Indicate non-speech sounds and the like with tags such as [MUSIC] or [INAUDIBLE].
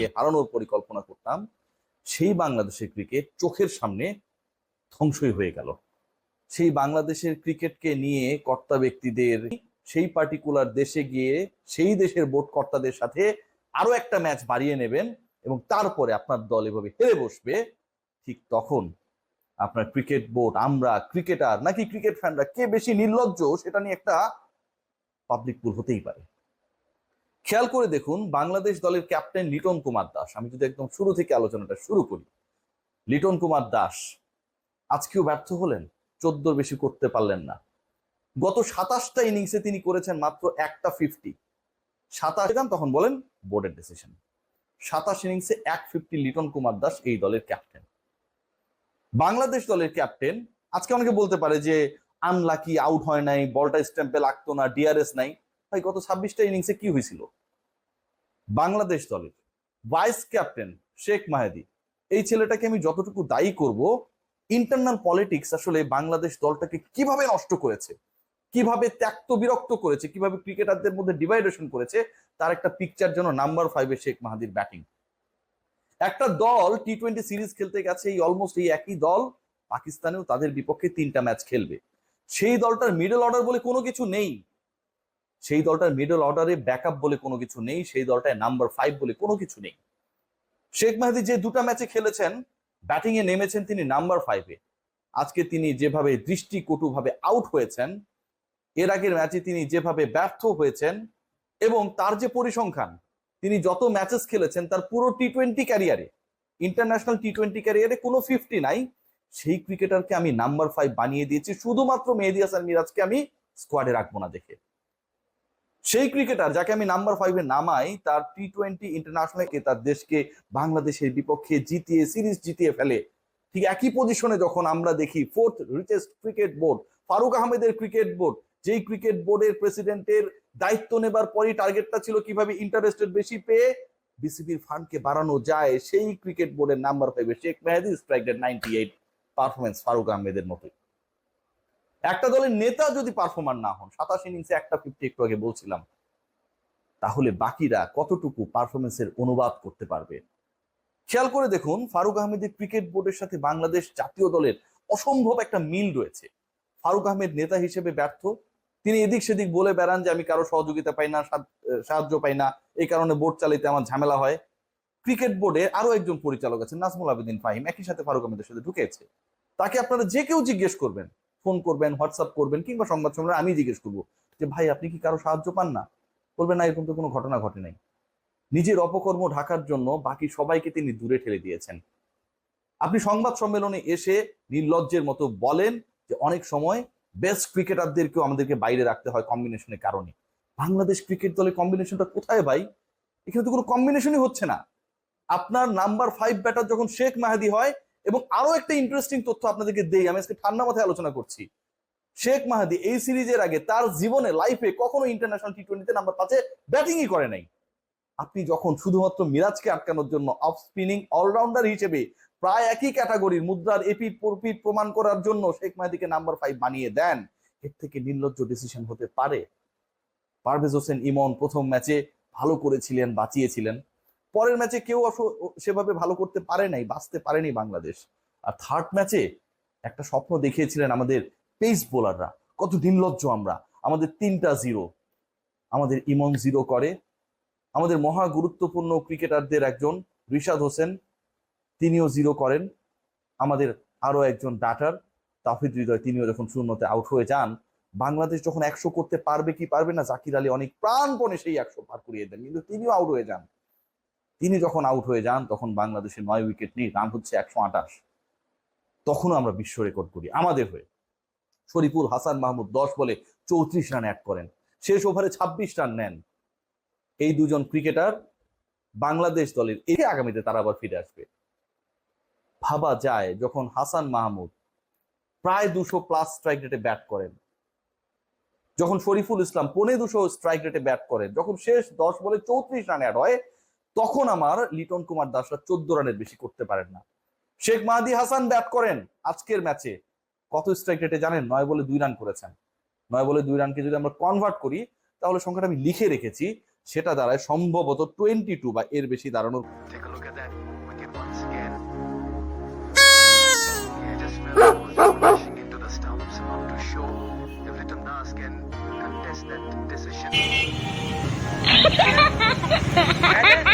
বাংলাদেশকে হারানোর পরিকল্পনা করতাম, সেই বাংলাদেশের ক্রিকেট চোখের সামনে ধ্বংসই হয়ে গেল। সেই বাংলাদেশের ক্রিকেটকে নিয়ে কর্তা ব্যক্তিদের, সেই পার্টিকুলার দেশে গিয়ে সেই দেশের বোর্ড কর্তাদের সাথে আরও একটা ম্যাচ বাড়িয়ে নেবেন এবং তারপরে আপনার দল এভাবে হেরে বসবে, ঠিক তখন আপনার ক্রিকেট বোর্ড আমরা ক্রিকেটার নাকি ক্রিকেট ফ্যানরা কে বেশি নির্লজ্জ সেটা নিয়ে একটা পাবলিক পুল হতেই পারে। খেয়াল করে দেখুন, বাংলাদেশ দলের ক্যাপ্টেন লিটন কুমার দাস। আমি যদি একদম শুরু থেকে আলোচনাটা শুরু করি। লিটন কুমার দাস আজকেও ব্যর্থ হলেন, চোদ্দোর বেশি করতে পারলেন না। গত সাতাশটা ইনিংসে তিনি করেছেন মাত্র একটা ফিফটি সাতাশ তখন বলেন বোর্ডের ডিসিশন সাতাশ ইনিংসে এক ফিফটি লিটন কুমার দাস এই দলের ক্যাপ্টেন। বাংলাদেশ দলের ক্যাপ্টেন, আজকে অনেকে বলতে পারে যে আনলাকি আউট হয় নাই, বলটা স্ট্যাম্পে লাগতো না ডিআরএস নাই। ভাই, গত ছাব্বিশটা ইনিংসে কি হয়েছিল? বাংলাদেশ দলের ভাইস ক্যাপ্টেন শেখ মাহেদি, এই ছেলেটাকে আমি যতটুকু দায়ী করব ইন্টারনাল পলিটিক্স আসলে বাংলাদেশ দলটাকে কীভাবে নষ্ট করেছে, কীভাবে ত্যক্ত বিরক্ত করেছে, কীভাবে ক্রিকেটারদের মধ্যে ডিভাইডেশন করেছে, তার একটা পিকচার যেন নাম্বার ফাইভে শেখ মাহাদির ব্যাটিং একটা দল টি টোয়েন্টি সিরিজ খেলতে গেছে, এই অলমোস্ট এই একই দল, পাকিস্তানেও তাদের বিপক্ষে তিনটা ম্যাচ খেলবে। সেই দলটার মিডল অর্ডার বলে কোনো কিছু নেই। সেই দলটার মিডল অর্ডারে ব্যাকআপ বলে কোনো কিছু নেই, সেই দলটায় নাম্বার ফাইভ বলে কোনো কিছু নেই। শেখ মাহাদি যে দুটা ম্যাচে খেলেছেন ব্যাটিং এ নেমেছেন তিনি নাম্বার ফাইভে আজকে তিনি যেভাবে দৃষ্টিকটুভাবে আউট হয়েছেন, এর আগের ম্যাচে তিনি যেভাবে ব্যর্থ হয়েছেন, এবং তার যে পরিসংখ্যান, তিনি যত ম্যাচেস খেলেছেন, তার পুরো টি টোয়েন্টি ক্যারিয়ারে ইন্টারন্যাশনাল টি টোয়েন্টি ক্যারিয়ারে কোনো ফিফটি নাই। সেই ক্রিকেটারকে আমি নাম্বার ফাইভ বানিয়ে দিয়েছি, শুধুমাত্র মেহেদি হাসান মিরাজকে আমি স্কোয়াডে রাখব না দেখে। সেই ক্রিকেটার যাকে আমি নাম্বার ফাইভে নামাই, তার টি টোয়েন্টি ইন্টারন্যাশনালকে তার দেশকে বাংলাদেশের বিপক্ষে জিতিয়ে সিরিজ জিতিয়ে ফেলে। ঠিক একই পজিশনে যখন আমরা দেখি fourth richest cricket board Farooq আহমেদের ক্রিকেট বোর্ড যেই ক্রিকেট বোর্ডের প্রেসিডেন্টের দায়িত্ব নেবার পরই টার্গেটটা ছিল কীভাবে ইন্টারেস্টেড বেশি পেয়ে বিসিবির ফান্ডকে বাড়ানো যায়, সেই ক্রিকেট বোর্ডের নাম্বার ফাইভে Sheikh Mehedi strike ninety eight performance Farooq আহমেদের মতোই। একটা দলের নেতা যদি পারফর্মার না হন, সাতাশ ইনিংসে একটা ফিফটি একটু আগে বলছিলাম, তাহলে বাকিরা কতটুকু পারফরমেন্সের অনুবাদ করতে পারবে? খেয়াল করে দেখুন, ফারুক আহমেদের ক্রিকেট বোর্ডের সাথে বাংলাদেশ জাতীয় দলের অসম্ভব একটা মিল রয়েছে। ফারুক আহমেদ নেতা হিসেবে ব্যর্থ, তিনি এদিক সেদিক বলে বেড়ান যে, আমি কারও সহযোগিতা পাই না সাহায্য পাই না, এই কারণে বোর্ড চালাইতে আমার ঝামেলা হয়। ক্রিকেট বোর্ডে আরও একজন পরিচালক আছেন, নাজমুল আবেদিন ফাহিম, একই সাথে ফারুক আহমেদের সাথে ঢুকেছে। তাকে আপনারা যে কেউ জিজ্ঞেস করবেন ফোন করবেন, হোয়াটসঅ্যাপ করবেন কিংবা সংবাদ সম্মেলনে আমি জিজ্ঞেস করব যে, ভাই, আপনি কি কারও সাহায্য পান না? বলবেন, না, এরকম তো কোনো ঘটনা ঘটে নাই। নিজের অপকর্ম ঢাকার জন্য বাকি সবাইকে তিনি দূরে ঠেলে দিয়েছেন। আপনি সংবাদ সম্মেলনে এসে নির্লজ্জের মতো বলেন যে, অনেক সময় বেস্ট ক্রিকেটারদেরকেও আমাদেরকে বাইরে রাখতে হয় কম্বিনেশনের কারণে। বাংলাদেশ ক্রিকেট দলের কম্বিনেশনটা কোথায় ভাই? এখানে তো কোনো কম্বিনেশনই হচ্ছে না। আপনার নাম্বার ফাইভ ব্যাটার যখন শেখ মাহাদি হয় এবং আরও একটা ইন্টারেস্টিং তথ্য আপনাদেরকে দেই, আমি আজকে ঠান্ডা মাথায় আলোচনা করছি। শেখ মাহাদি এই সিরিজের আগে তার জীবনে লাইফে কখনো ইন্টারন্যাশনাল টি টোয়েন্টিতে নাম্বার পাঁচে ব্যাটিংই করে নাই। আপনি যখন শুধুমাত্র মিরাজকে আটকানোর জন্য অফ স্পিনিং অলরাউন্ডার হিসেবে প্রায় একই ক্যাটাগরির মুদ্রার এপিট প্রপিট প্রমাণ করার জন্য শেখ মাহাদিকে নাম্বার ফাইভ বানিয়ে দেন, এর থেকে নির্লজ্জ ডিসিশন হতে পারে। পারভেজ হোসেন ইমন প্রথম ম্যাচে ভালো করেছিলেন, বাঁচিয়েছিলেন। পরের ম্যাচে কেউ সেভাবে ভালো করতে পারে নাই, বাঁচতে পারেনি বাংলাদেশ। আর থার্ড ম্যাচে একটা স্বপ্ন দেখিয়েছিলেন আমাদের পেস বোলাররা কত নির্লজ্জ আমরা। আমাদের তিনটা জিরো আমাদের ইমন জিরো করে। আমাদের মহা গুরুত্বপূর্ণ ক্রিকেটারদের একজন, রিশাদ হোসেন, তিনিও জিরো করেন। আমাদের আরও একজন ব্যাটার তাফিদ হৃদয়, তিনিও যখন শূন্যতে আউট হয়ে যান, বাংলাদেশ যখন একশো করতে পারবে কি পারবে না, জাকির আলী অনেক প্রাণপণে সেই একশো পার করিয়ে দেন, কিন্তু তিনিও আউট হয়ে যান। তিনি যখন আউট হয়ে যান, তখন বাংলাদেশের নয় উইকেট নিয়ে রান হচ্ছে একশো আঠাশ। তখনও আমরা বিশ্ব রেকর্ড করি, আমাদের হয়ে। শরীফুল হাসান মাহমুদ দশ বলে চৌত্রিশ রান অ্যাড করেন। শেষ ওভারে ছাব্বিশ রান নেন। এই দুজন ক্রিকেটার বাংলাদেশ দলের একে আগামীতে তারা আবার ফিরে আসবে। ভাবা যায়, যখন হাসান মাহমুদ প্রায় দুশো প্লাস স্ট্রাইক রেটে ব্যাট করেন, যখন শরীফুল ইসলাম পনে দুশো স্ট্রাইক রেটে ব্যাট করেন, যখন শেষ দশ বলে চৌত্রিশ রান অ্যাড হয় তখন আমার লিটন কুমার দাসরা চোদ্দ রানের বেশি করতে পারেন না। শেখ মাহাদি হাসান ব্যাট করেন আজকের ম্যাচে কত স্ট্রাইক রেটে জানেন? নয় বলে দুই রান করেছেন। নয় বলে দুই রানকে যদি আমরা কনভার্ট করি তাহলে সংখ্যাটা আমি লিখে রেখেছি। সেটা দাঁড়ায় সম্ভবত টোয়েন্টি টু বা এর বেশি দাঁড়ানোর that [LAUGHS] contest decision. [LAUGHS]